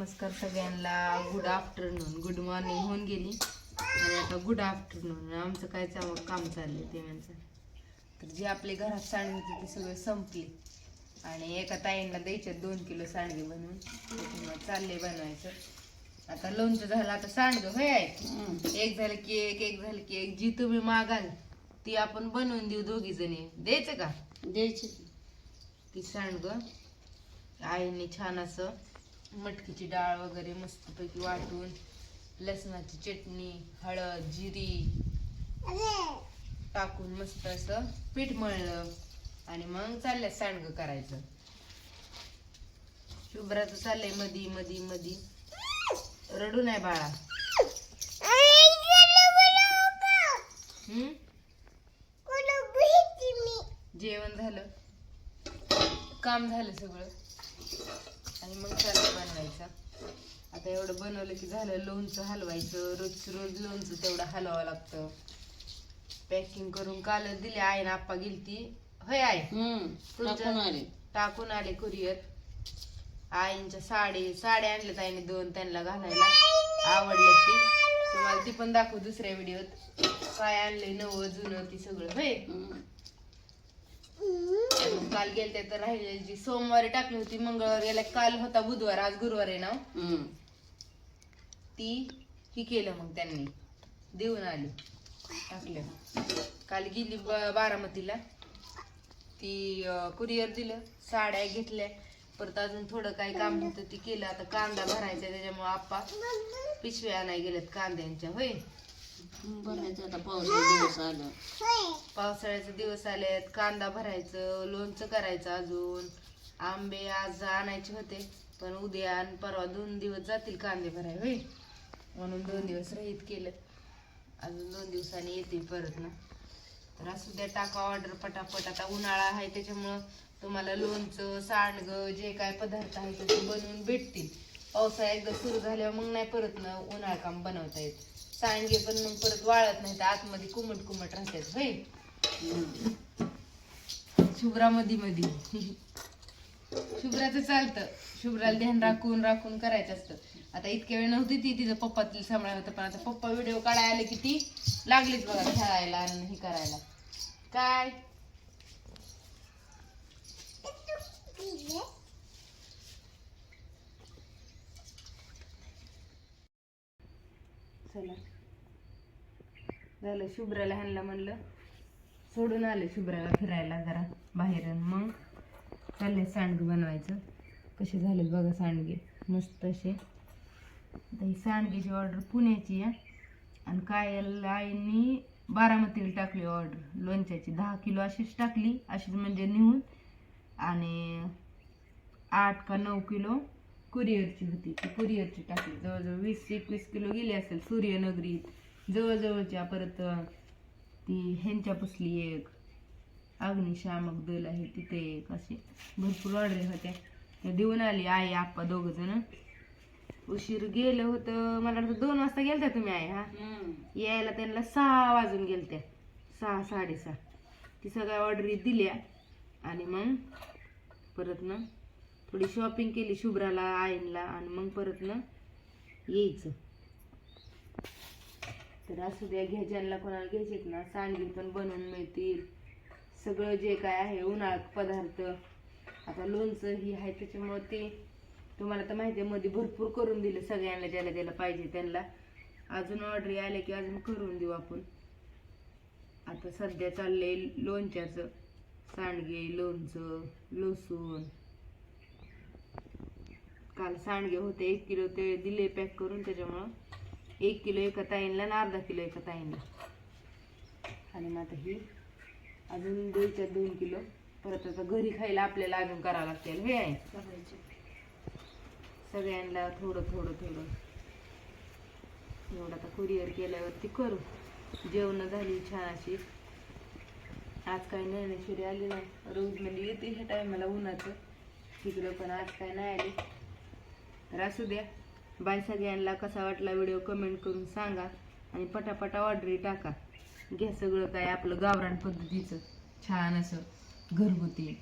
नमस्कार सगळ्यांना. Good afternoon good morning होऊन गेली. आणि आता गुड आफ्टरनून आमचं काय काम चाललंय ते म्हणजे. तर जे आपले घरात सांडगे होते ते सगळे संपले. आणि एका ताईंना द्यायचे दोन किलो सांडगे बनवून. चालले बनवायचं. आता लोणचं झालं आता सांडगं होय आहे. एक झालं की एक एक झालं की एक जी तुम्ही मागाल ती आपण बनवून देऊ दोघी जणी. द्यायचं का? द्यायची. ती सांडगं. आईने छान असं मटकीची डाळ वगैरे मस्तपैकी वाटून लसणाची चटणी हळद जिरी टाकून मस्त असं पीठ मळलं आणि मग चाललं सांडगं करायचं. शुभ्राचं चाललंय मधी मधी मधी. रडू नाही बाळा. जेवण झालं? काम झालं सगळं? आणि मग चाललं बनवायचं. आता एवढं बनवलं की झालं लोणचं हलवायचं. रोज रोज लोणचं तेवढं हलवावं लागतं. पॅकिंग करून कालच दिले आहे ना आप्पा गेलती. होय आहे टाकून आले. टाकून आले कुरिअर आईंच्या साडी साड्या आणल्यात आईने दोन त्यांना घालायला. आवडल्या ती. तुम्हाला ती पण दाखवू दुसऱ्या व्हिडिओत. काय आणले नवं जुनं ती सगळं. होय. काल गेलते तर राहिलेली जी सोमवारी टाकली होती मंगळवार गेला काल होता बुधवार आज गुरुवार आहे ना? हम्म. ती ही केलं मग त्यांनी. देऊन आली. टाकलं. काल गेली ब- बारामतीला. ती कुरिअर दिलं साड्या घेतल्या. परत अजून थोडं काही काम होतं ती केलं. आता कांदा भरायचा त्याच्यामुळे आप्पा पिशव्या नाही गेल्यात कांद्यांच्या होय? भरायचं आता पावसाळ्याचे दिवस आलं. पावसाळ्याचे दिवस आलेत कांदा भरायचं लोणचं करायचं अजून. आंबे आज आणायचे होते पण उद्या आणि परवा दोन दिवस जातील कांदे भराय होय. म्हणून दोन दिवस रहित केलं. अजून दोन दिवसांनी येतील परत ना. तर असू द्या टाका ऑर्डर पटापट. आता उन्हाळा आहे त्याच्यामुळं तुम्हाला लोणचं सांडगं जे काय पदार्थ आहे ते बनवून भेटतील. पावसाळा एकदा सुरू झाल्यावर मग नाही परत ना उन्हाळा काम बनवता येत. सांडगे पण मग परत वाळत नाही तर आतमध्ये कुमट कुमट राहतात होय शुभ्रा मधी मधी. शुभ्राचं चालतं. शुभ्राला ध्यान राखून राखून करायचं असतं. आता इतक्या वेळ नव्हती ती तिचं पप्पा तिला सांभाळत होतं पण आता पप्पा व्हिडिओ काढायला आले की ती लागलीच बघा खेळायला आणि हे करायला. काय? चला. झालं शुभ्राला ह्यांना म्हणलं सोडून आले शुभ्राला फिरायला जरा बाहेर आणि मग चालले सांडगे बनवायचं. कसे झाले बघा सांडगे. मस्त असे. ही सांडगेची ऑर्डर पुण्याची आहे. आणि काय आईनी बारामतीला टाकली ऑर्डर लोणच्याची दहा किलो अशीच टाकली. अशीच म्हणजे नेऊन आणि आठ का नऊ किलो कुरिअरची होती. ती कुरिअरची टाकली. जवळजवळ वीस एकवीस किलो गेली असेल सूर्यनगरीत. जवळजवळच्या परत ती ह्यांच्या पुसली एक. अग्निशामक दल आहे तिथे एक. असे भरपूर ऑर्डर होत्या. त्या देऊन आली आई आप्पा दोघ जण. उशीर गेलं होतं. मला वाटतं दोन वाजता गेलत्या तुम्ही आई हा. यायला त्यांना सहा वाजून गेलत्या. सहा साडेसहा. ती सगळ्या ऑर्डरी दिल्या. आणि मग परत ना थोडी शॉपिंग केली शुभ्राला आईनला आणि मग परत ना यायचं. तर असू द्या घ्या ज्यांना कोणाला घ्यायचेत ना सांडगे पण बनवून मिळतील. सगळं जे काय आहे उन्हाळ्यात पदार्थ. आता लोणचं ही आहे त्याच्यामुळं ते तुम्हाला तर माहिती आहे मध्ये भरपूर करून दिलं सगळ्यांना ज्याला ज्याला पाहिजे त्यांना. अजून ऑर्डर आल्या की अजून करून देऊ आपण. आता सध्या चाललंय लोणच्याचं. सांडगे लोणचं लसूण. काल सांडगे होते एक किलो ते दिले पॅक करून त्याच्यामुळं एक किलो एका ताईंला आणि अर्धा किलो एका ताईंला. आणि मग आता ही अजून द्यायच्या दोन किलो परत आता घरी खायला आपल्याला अजून करावं लागतील. हे आहे. सगळ्यांना थोडं थोडं थोडं. एवढं आता कुरिअर केल्यावरती करू. जेवण झाली छान अशी. आज काही ज्ञानेश्वरी आली नाही. रोज म्हणजे येते ह्या टायमाला उन्हाचं. तिकडं पण आज काय नाही आली. तर असू द्या. बाय सगळ्यांना कसा वाटला व्हिडिओ कमेंट करून सांगा आणि पटापटा ऑर्डरी टाका. घ्या सगळं काय आपलं गावरान पद्धतीचं. छान असं घरगुती.